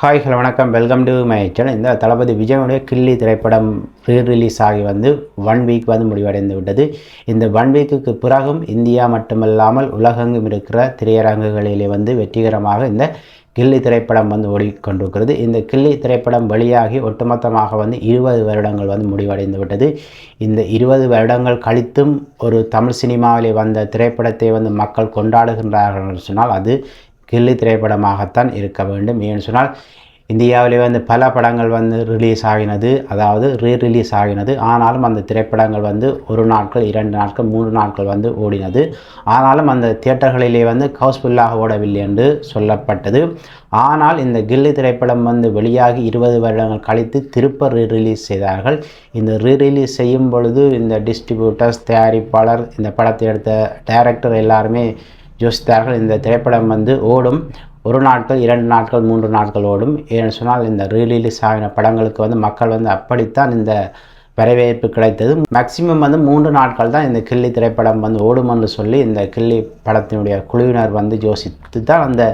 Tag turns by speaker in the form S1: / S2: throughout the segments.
S1: Hi hello வணக்கம். Welcome to my channel இந்த தளபதி விஜயனுடைய கில்லி திரைப்படம் ப்ரீ ரிலீஸ் ஆகி வந்து ஒன் வீக் வந்து முடிவடைந்து விட்டது. இந்த ஒன் வீக்குக்கு பிறகும் இந்தியா மட்டுமல்லாமல் உலகெங்கும் இருக்கிற திரையரங்குகளிலே வந்து வெற்றிகரமாக இந்த கில்லி திரைப்படம் வந்து ஓடிக்கொண்டிருக்கிறது. இந்த கில்லி திரைப்படம் வெளியாகி ஒட்டுமொத்தமாக வந்து இருபது வருடங்கள் வந்து முடிவடைந்து விட்டது. இந்த இருபது வருடங்கள் கழித்தும் ஒரு தமிழ் சினிமாவிலே வந்த திரைப்படத்தை வந்து மக்கள் கொண்டாடுகின்றார்கள் என்று சொன்னால் அது கில்லி திரைப்படமாகத்தான் இருக்க வேண்டும். ஏன்னு சொன்னால் இந்தியாவிலே வந்து பல படங்கள் வந்து ரிலீஸ் ஆகினது. அதாவது ரீ ரிலீஸ் ஆகினது. ஆனாலும் அந்த திரைப்படங்கள் வந்து ஒரு நாட்கள் இரண்டு நாட்கள் மூன்று நாட்கள் வந்து ஓடினது. ஆனாலும் அந்த தியேட்டர்களிலே வந்து ஹவுஸ்ஃபுல்லாக ஓடவில்லை என்று சொல்லப்பட்டது. ஆனால் இந்த கில்லி திரைப்படம் வந்து வெளியாகி இருபது வருடங்கள் கழித்து திருப்ப ரீ ரிலீஸ் செய்தார்கள். இந்த ரீ ரிலீஸ் செய்யும் பொழுது இந்த டிஸ்ட்ரிபியூட்டர்ஸ் தயாரிப்பாளர் இந்த படத்தை எடுத்த டைரக்டர் எல்லாருமே யோசித்தார்கள். இந்த திரைப்படம் வந்து ஓடும். ஒரு நாட்கள் இரண்டு நாட்கள் மூன்று நாட்கள் ஓடும். ஏன்னு சொன்னால் இந்த ரீலீஸ் ஆகின படங்களுக்கு வந்து மக்கள் வந்து அப்படித்தான் இந்த வரவேற்பு கிடைத்தது. மேக்சிமம் வந்து மூன்று நாட்கள் தான் இந்த கிள்ளி திரைப்படம் வந்து ஓடுமென்று சொல்லி இந்த கிள்ளி படத்தினுடைய குழுவினர் வந்து யோசித்து தான் அந்த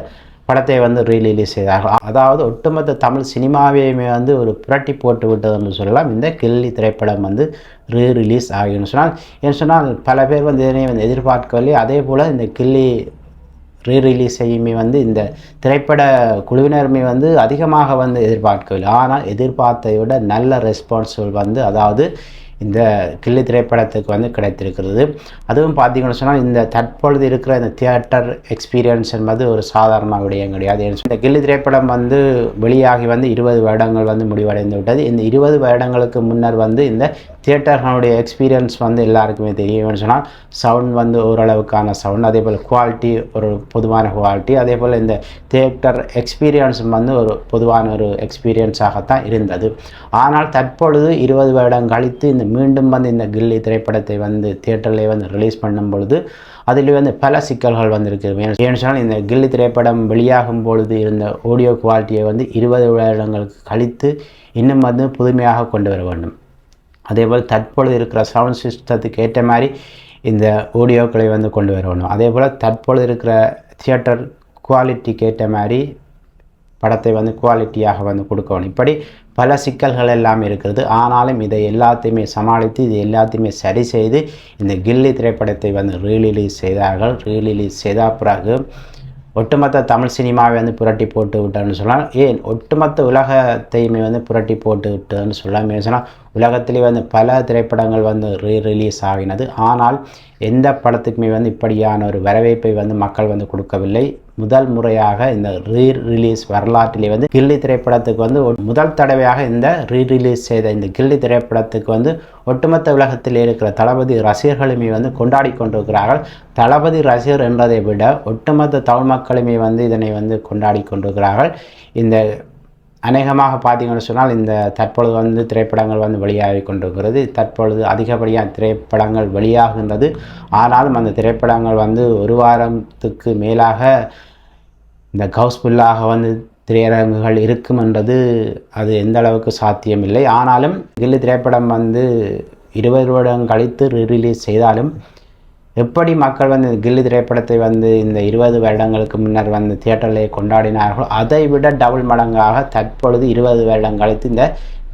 S1: படத்தை வந்து ரீலீஸ் செய்தார்கள். அதாவது ஒட்டுமொத்த தமிழ் சினிமாவையுமே வந்து ஒரு புரட்டி போட்டு விட்டதுன்னு சொல்லலாம். இந்த கில்லி திரைப்படம் வந்து ரீ ரிலீஸ் ஆகின்னு சொன்னால் ஏன்னு சொன்னால் பல பேர் வந்து இதனை வந்து எதிர்பார்க்கவில்லை. அதே போல் இந்த கில்லி ரீ ரிலீஸையுமே வந்து இந்த திரைப்பட குழுவினருமே வந்து அதிகமாக வந்து எதிர்பார்க்கவில்லை. ஆனால் எதிர்பார்த்ததை விட நல்ல ரெஸ்பான்சிபிள் வந்து அதாவது இந்த கிள்ளி திரைப்படத்துக்கு வந்து கிடைத்திருக்கிறது. அதுவும் பார்த்தீங்கன்னு சொன்னால் இந்த தற்பொழுது இருக்கிற இந்த தியேட்டர் எக்ஸ்பீரியன்ஸ் என்பது ஒரு சாதாரண விடயம் கிடையாது. இந்த கிள்ளி திரைப்படம் வந்து வெளியாகி வந்து இருபது வருடங்கள் வந்து முடிவடைந்து விட்டது. இந்த இருபது வருடங்களுக்கு முன்னர் வந்து இந்த தியேட்டர்களுடைய எக்ஸ்பீரியன்ஸ் வந்து எல்லாருக்குமே தெரியும் சொன்னால் சவுண்ட் வந்து ஓரளவுக்கான சவுண்ட் அதே போல் குவாலிட்டி ஒரு பொதுவான குவாலிட்டி அதே போல் இந்த தியேட்டர் எக்ஸ்பீரியன்ஸ் வந்து ஒரு பொதுவான ஒரு எக்ஸ்பீரியன்ஸாகத்தான் இருந்தது. ஆனால் தற்பொழுது இருபது வருடம் கழித்து இந்த மீண்டும் வந்து இந்த கில்லி திரைப்படத்தை வந்து தியேட்டரில் வந்து ரிலீஸ் பண்ணும் பொழுது அதில் வந்து பல சிக்கல்கள் வந்திருக்கு. ஏன்னு சொன்னால் இந்த கில்லி திரைப்படம் வெளியாகும் பொழுது இருந்த ஆடியோ குவாலிட்டியை வந்து இருபது வருடங்களுக்கு கழித்து இன்னும் வந்து புதுமையாக கொண்டு வர வேண்டும். அதேபோல் தற்பொழுது இருக்கிற சவுண்ட் சிஸ்டத்துக்கு ஏற்ற மாதிரி இந்த ஆடியோக்களை வந்து கொண்டு வரணும் அதே போல் தற்பொழுது இருக்கிற தியேட்டர் குவாலிட்டிக்கு ஏற்ற மாதிரி படத்தை வந்து குவாலிட்டியாக வந்து கொடுக்கணும் இப்படி பல சிக்கல்கள் எல்லாம் இருக்கிறது. ஆனாலும் இதை எல்லாத்தையுமே சமாளித்து இது எல்லாத்தையுமே சரி செய்து இந்த கில்லி திரைப்படத்தை வந்து ரீலீலீஸ் செய்தார்கள். ரீலீலீஸ் செய்த பிறகு ஒட்டுமொத்த தமிழ் சினிமாவை வந்து புரட்டி போட்டு விட்டான்னு சொல்லலாம் ஏன் ஒட்டுமொத்த உலகத்தையுமே வந்து புரட்டி போட்டு விட்டதுன்னு சொல்லலாம் சொன்னால் உலகத்திலே வந்து பல திரைப்படங்கள் வந்து ரீ ரிலீஸ் ஆகினது. ஆனால் எந்த படத்துக்குமே வந்து இப்படியான ஒரு வரவேற்பை வந்து மக்கள் வந்து கொடுக்கவில்லை. முதல் முறையாக இந்த ரீ ரிலீஸ் வரலாற்றிலே வந்து கில்லி திரைப்படத்துக்கு வந்து முதல் தடவையாக இந்த ரீ ரிலீஸ் செய்த இந்த கில்லி திரைப்படத்துக்கு வந்து ஒட்டுமொத்த உலகத்தில் இருக்கிற தளபதி ரசிகர்களுமே வந்து கொண்டாடி கொண்டிருக்கிறார்கள். தளபதி ரசிகர் என்றதை விட ஒட்டுமொத்த தமிழ் மக்களுமே வந்து இதனை வந்து கொண்டாடி கொண்டிருக்கிறார்கள். இந்த அநேகமாக பார்த்தீங்கன்னு சொன்னால் இந்த தற்பொழுது வந்து திரைப்படங்கள் வந்து வெளியாகி கொண்டிருக்கிறது. தற்பொழுது அதிகப்படியாக திரைப்படங்கள் வெளியாகின்றது. ஆனாலும் அந்த திரைப்படங்கள் வந்து ஒரு வாரத்துக்கு மேலாக இந்த கவுஸ்ஃபுல்லாக வந்து திரையரங்குகள் இருக்கும் என்றது அது எந்த அளவுக்கு சாத்தியமில்லை. ஆனாலும் கில்லி திரைப்படம் வந்து இருபது வருடம் கழித்து ரிலீஸ் செய்தாலும் எப்படி மக்கள் வந்து இந்த கில்லி திரைப்படத்தை வந்து இந்த இருபது வருடங்களுக்கு முன்னர் வந்து தியேட்டரில் கொண்டாடினார்களோ அதை விட டபுள் மடங்காக தற்பொழுது இருபது வருடம் கழித்து இந்த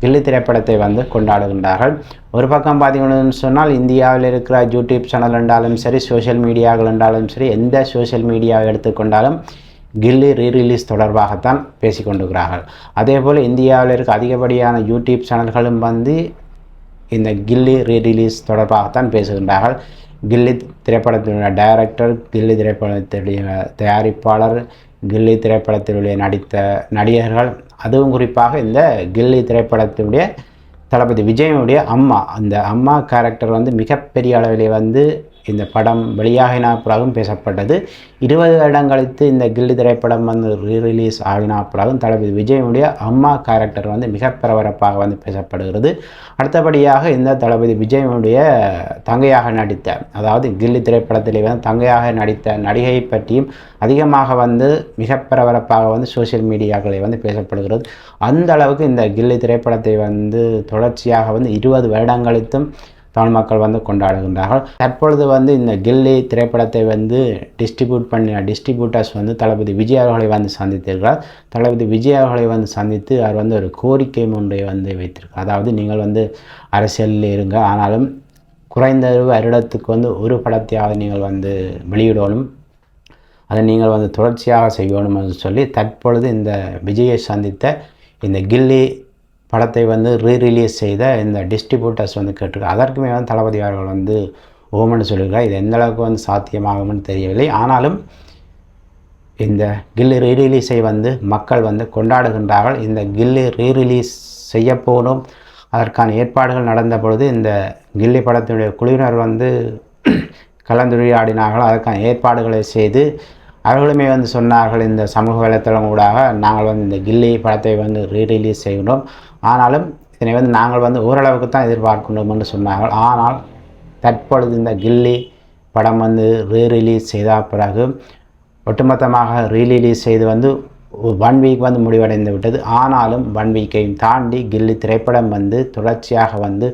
S1: கில்லி திரைப்படத்தை வந்து கொண்டாடுகின்றார்கள். ஒரு பக்கம் பார்த்தீங்கன்னு சொன்னால் இந்தியாவில் இருக்கிற யூடியூப் சேனல் என்றாலும் சரி சோஷியல் மீடியாக்கள் என்றாலும் சரி எந்த சோஷியல் மீடியாவை எடுத்துக்கொண்டாலும் கில்லி ரீ ரிலீஸ் தொடர்பாகத்தான் பேசிக்கொண்டிருக்கிறார்கள். அதே போல் இந்தியாவில் இருக்க அதிகப்படியான யூடியூப் சேனல்களும் வந்து இந்த கில்லி ரீ ரிலீஸ் தொடர்பாகத்தான் பேசுகின்றார்கள். கில்லி திரைப்படத்தினுடைய டைரக்டர் கில்லி திரைப்படத்தினுடைய தயாரிப்பாளர் கில்லி திரைப்படத்தினுடைய நடித்த நடிகர்கள். அதுவும் குறிப்பாக இந்த கில்லி திரைப்படத்தினுடைய தளபதி விஜயனுடைய அம்மா. அந்த அம்மா கேரக்டர் வந்து மிகப்பெரிய அளவிலே வந்து இந்த படம் வெளியாகினா பிறகும் பேசப்பட்டது. இருபது வருடம் கழித்து இந்த கில்லி திரைப்படம் வந்து ரீ ரிலீஸ் ஆகின பிறகும் தளபதி விஜயனுடைய அம்மா கேரக்டர் வந்து மிக பரபரப்பாக வந்து பேசப்படுகிறது. அடுத்தபடியாக இந்த தளபதி விஜயனுடைய தங்கையாக நடித்த அதாவது கில்லி திரைப்படத்திலே வந்து தங்கையாக நடித்த நடிகை பற்றியும் அதிகமாக வந்து மிக பரபரப்பாக வந்து சோசியல் மீடியாக்களை வந்து பேசப்படுகிறது. அந்த அளவுக்கு இந்த கில்லி திரைப்படத்தை வந்து தொடர்ச்சியாக வந்து இருபது வருடங்களித்தும் தமிழ் மக்கள் வந்து கொண்டாடுகின்றார்கள். தற்பொழுது வந்து இந்த கில்லி திரைப்படத்தை வந்து டிஸ்ட்ரிபியூட் பண்ணின டிஸ்ட்ரிபியூட்டர்ஸ் வந்து தளபதி விஜய் அவர்களை வந்து சந்தித்திருக்கிறார். தளபதி விஜய் அவர்களை வந்து சந்தித்து அவர் வந்து ஒரு கோரிக்கை ஒன்றை வந்து வைத்திருக்கார் அதாவது நீங்கள் வந்து அரசியலில் இருங்க ஆனாலும் குறைந்த வருடத்துக்கு வந்து ஒரு படத்தையாவது நீங்கள் வந்து வெளியிடணும். அதை நீங்கள் வந்து தொடர்ச்சியாக செய்யணும் என்று சொல்லி தற்பொழுது இந்த விஜயை சந்தித்த இந்த கில்லி படத்தை வந்து ரீ ரிலீஸ் செய்த இந்த டிஸ்ட்ரிபியூட்டர்ஸ் வந்து கேட்டிருக்கு அதற்குமே வந்து தளபதி அவர்கள் வந்து ஓமன்னு சொல்லியிருக்கார். இது எந்த அளவுக்கு வந்து சாத்தியமாகும்னு தெரியவில்லை. ஆனாலும் இந்த கில்லி ரீ ரிலீஸை வந்து மக்கள் வந்து கொண்டாடுகின்றார்கள். இந்த கில்லி ரீ ரிலீஸ் அதற்கான ஏற்பாடுகள் நடந்த பொழுது இந்த கில்லி படத்தினுடைய குழுவினர் வந்து கலந்துரையாடினார்கள். அதற்கான ஏற்பாடுகளை செய்து அவர்களுமே வந்து சொன்னார்கள் இந்த சமூக வலைத்தளம் ஊடாக நாங்கள் வந்து இந்த கில்லி படத்தை வந்து ரீ ரிலீஸ் ஆனாலும் இதனை வந்து நாங்கள் வந்து ஓரளவுக்கு தான் எதிர்பார்க்கின்றோம் என்று சொன்னார்கள். ஆனால் தற்பொழுது இந்த கில்லி படம் வந்து ரீ ரிலீஸ் செய்த பிறகு ஒட்டுமொத்தமாக ரீரிலீஸ் செய்து வந்து ஒன் வீக் வந்து முடிவடைந்து விட்டது. ஆனாலும் ஒன் வீக்கையும் தாண்டி கில்லி திரைப்படம் வந்து தொடர்ச்சியாக வந்து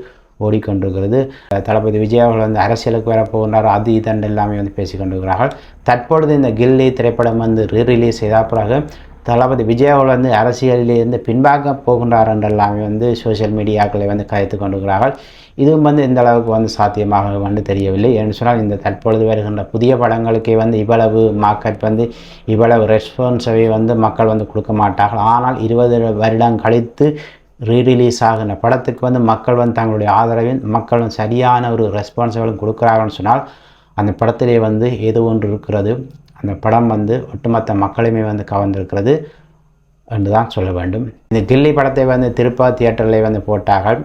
S1: ஓடிக்கொண்டிருக்கிறது. தளபதி விஜய் அவர்கள் வந்து அரசியலுக்கு வர போகின்றார் அது இதன் எல்லாமே வந்து பேசிக்கொண்டிருக்கிறார்கள். தற்பொழுது இந்த கில்லி திரைப்படம் வந்து ரீ ரிலீஸ் செய்த பிறகு தளபதி விஜய் அவர்கள் வந்து அரசியலிலிருந்து பின்பாக போகின்றார் என்றெல்லாமே வந்து சோசியல் மீடியாக்களை வந்து கதைத்து கொண்டிருக்கிறார்கள். இதுவும் வந்து இந்த அளவுக்கு வந்து சாத்தியமாக வந்து தெரியவில்லை. என்று சொன்னால் இந்த தற்பொழுது வருகின்ற புதிய படங்களுக்கே வந்து இவ்வளவு மார்க்கெட் வந்து இவ்வளவு ரெஸ்பான்ஸை வந்து மக்கள் வந்து கொடுக்க மாட்டார்கள். ஆனால் இருபது வருடம் கழித்து ரீரிலீஸ் ஆகின படத்துக்கு வந்து மக்கள் வந்து தங்களுடைய ஆதரவையும் மக்களும் சரியான ஒரு ரெஸ்பான்சிபிளும் கொடுக்குறாங்கன்னு சொன்னால் அந்த படத்திலே வந்து ஏதோ ஒன்று இருக்கிறது. அந்த படம் வந்து ஒட்டுமொத்த மக்களுமே வந்து கவர்ந்திருக்கிறது என்று தான் சொல்ல வேண்டும். இந்த கில்லி படத்தை வந்து திருப்பா தியேட்டரில் வந்து போட்டார்கள்.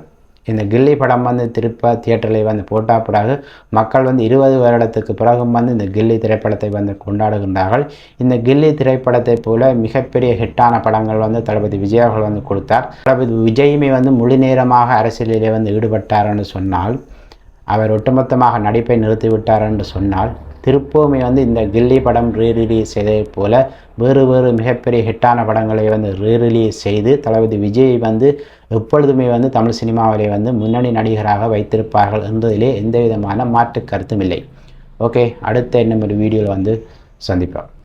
S1: இந்த கில்லி படம் வந்து திருப்ப தியேட்டரில் வந்து போட்ட பிறகு மக்கள் வந்து இருபது வருடத்துக்கு பிறகும் வந்து இந்த கில்லி திரைப்படத்தை வந்து கொண்டாடுகின்றார்கள். இந்த கில்லி திரைப்படத்தை போல மிகப்பெரிய ஹிட்டான படங்கள் வந்து தளபதி விஜய் அவர்கள் வந்து கொடுத்தார். தளபதி விஜயுமே வந்து முழு நேரமாக அரசியலிலே வந்து ஈடுபட்டார் என்று சொன்னால் அவர் ஒட்டுமொத்தமாக நடிப்பை நிறுத்திவிட்டார் என்று சொன்னால் திருப்பவுமே வந்து இந்த கில்லி படம் ரீ ரிலீஸ் செய்ததைப் போல் வேறு வேறு மிகப்பெரிய ஹிட்டான படங்களை வந்து ரீ ரிலீஸ் செய்து தளபதி விஜய் வந்து எப்பொழுதுமே வந்து தமிழ் சினிமாவிலே வந்து முன்னணி நடிகராக வைத்திருப்பார்கள் என்பதிலே எந்த விதமான மாற்று கருத்தும் இல்லை. ஓகே அடுத்த இன்னும் ஒரு வீடியோவில் வந்து சந்திப்போம்.